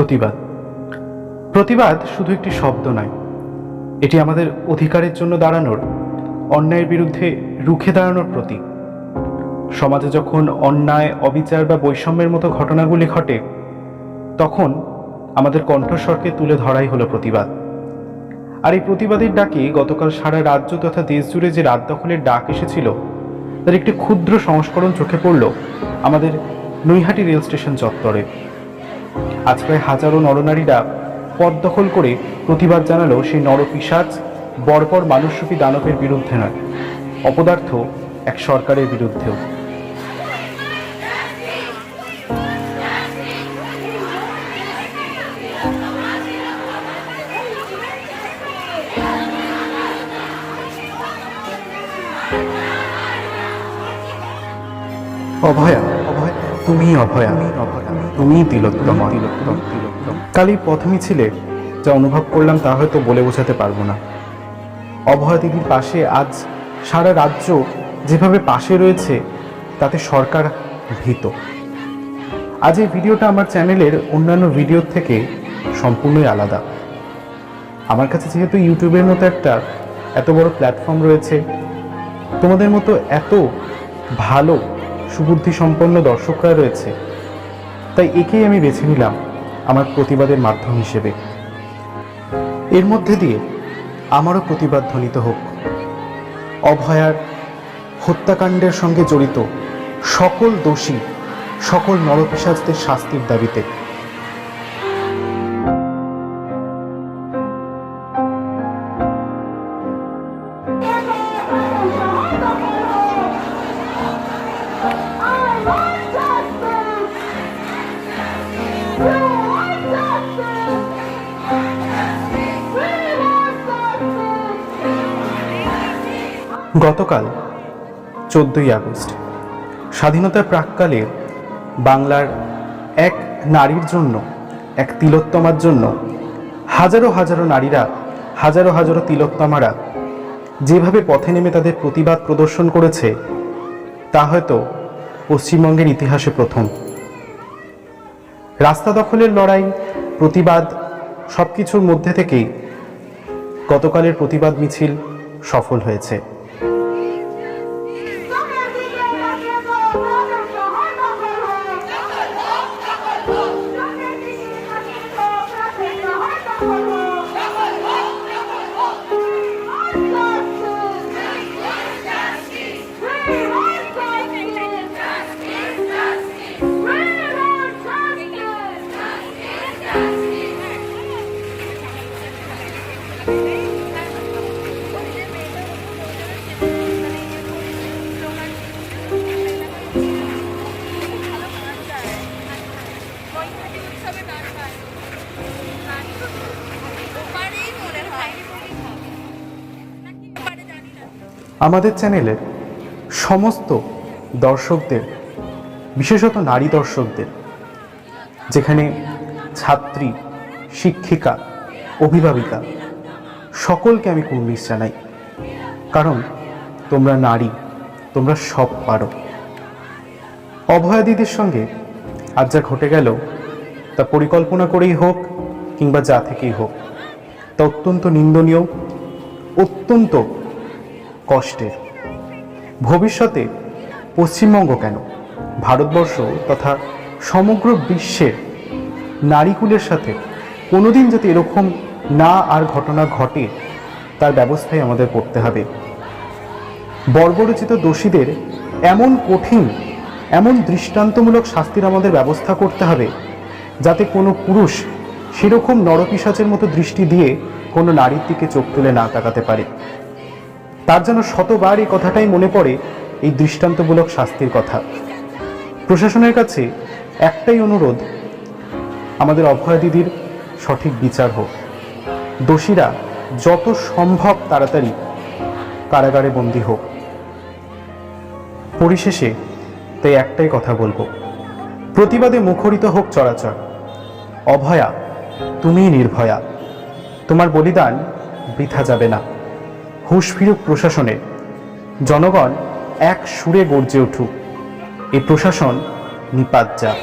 প্রতিবাদ। প্রতিবাদ শুধু একটি শব্দ নয়, এটি আমাদের অধিকারের জন্য দাঁড়ানোর, অন্যায়ের বিরুদ্ধে রুখে দাঁড়ানোর প্রতীক। সমাজে যখন অন্যায়, অবিচার বা বৈষম্যের মতো ঘটনাগুলি ঘটে, তখন আমাদের কণ্ঠস্বরকে তুলে ধরাই হলো প্রতিবাদ। আর এই প্রতিবাদের ডাকে গতকাল সারা রাজ্য তথা দেশ জুড়ে যে রাত দখলের ডাক এসেছিল, তার একটি ক্ষুদ্র সংস্করণ চোখে পড়ল আমাদের নৈহাটি রেল স্টেশন চত্বরে। আজ প্রায় হাজারো নরনারীরা পদ দখল করে প্রতিবাদ জানালো সেই নরপিসাজ বর্বর মানুষরূপী দানবের বিরুদ্ধে নয়, অপদার্থ এক সরকারের বিরুদ্ধেও। অভয় তুমি অভয়া, তুমি তিলোত্তম। কালই পথ মিছিলে যা অনুভব করলাম তা হয়তো বলে বোঝাতে পারব না। অভয়া দিদির পাশে আজ সারা রাজ্য যেভাবে পাশে রয়েছে, তাতে সরকার ভীত। আজ এই ভিডিওটা আমার চ্যানেলের অন্যান্য ভিডিওর থেকে সম্পূর্ণই আলাদা। আমার কাছে যেহেতু ইউটিউবের মতো একটা এত বড় প্ল্যাটফর্ম রয়েছে, তোমাদের মতো এত ভালো সুবুদ্ধি সম্পন্ন দর্শকরা রয়েছে। তাই একেই আমি বেছে নিলাম আমার প্রতিবাদের মাধ্যম হিসেবে। এর মধ্যে দিয়ে আমারও প্রতিবাদ ধ্বনিত হোক। অভয়ার হত্যাকাণ্ডের সঙ্গে জড়িত সকল দোষী, সকল নরপিসাজদের শাস্তির দাবিতে গতকাল চোদ্দই আগস্ট। স্বাধীনতার প্রাককালে বাংলার এক নারীর জন্য, এক তিলোত্তমার জন্য হাজারো হাজারো নারীরা, হাজারো হাজারো তিলোত্তমারা যেভাবে পথে নেমে তাদের প্রতিবাদ প্রদর্শন করেছে, তা হয়তো পশ্চিমবঙ্গের ইতিহাসে প্রথম। রাস্তা দখলের লড়াই, প্রতিবাদ সব কিছুর মধ্যে থেকেই গতকালের প্রতিবাদ মিছিল সফল হয়েছে। আমাদের চ্যানেলের সমস্ত দর্শকদের, বিশেষত নারী দর্শকদের, যেখানে ছাত্রী, শিক্ষিকা, অভিভাবিকা, সকলকে আমি কুর্নিশ জানাই। কারণ তোমরা নারী, তোমরা সব পারো। অভয়াদিদের সঙ্গে আজ যা ঘটে গেল, তা পরিকল্পনা করেই হোক কিংবা যা থেকেই হোক, তা অত্যন্ত নিন্দনীয়, অত্যন্ত কষ্টের। ভবিষ্যতে পশ্চিমবঙ্গ কেন? ভারতবর্ষ তথা সমগ্র বিশ্বের নারীকুলের সাথে কোনোদিন যাতে এরকম না আর ঘটনা ঘটে, তার ব্যবস্থাই আমাদের করতে হবে। বর্বরচিত দোষীদের এমন কঠিন, এমন দৃষ্টান্তমূলক শাস্তির আমাদের ব্যবস্থা করতে হবে, যাতে কোনো পুরুষ সেরকম নরপিসাচের মতো দৃষ্টি দিয়ে কোনো নারীর দিকে চোখ তুলে না তাকাতে পারে। তার যেন শতবার এই কথাটাই মনে পড়ে এই দৃষ্টান্তমূলক শাস্তির কথা। প্রশাসনের কাছে একটাই অনুরোধ, আমাদের অভয়া দিদির সঠিক বিচার হোক। দোষীরা যত সম্ভব তাড়াতাড়ি কারাগারে বন্দী হোক। পরিশেষে তাই একটাই কথা বলব, প্রতিবাদে মুখরিত হোক চরাচর। অভয়া তুমিই নির্ভয়া। তোমার বলিদান বৃথা যাবে না। হুশ ফিরুক প্রশাসনে। জনগণ এক সুরে গর্জে উঠুক। এই প্রশাসন নিপাত যাক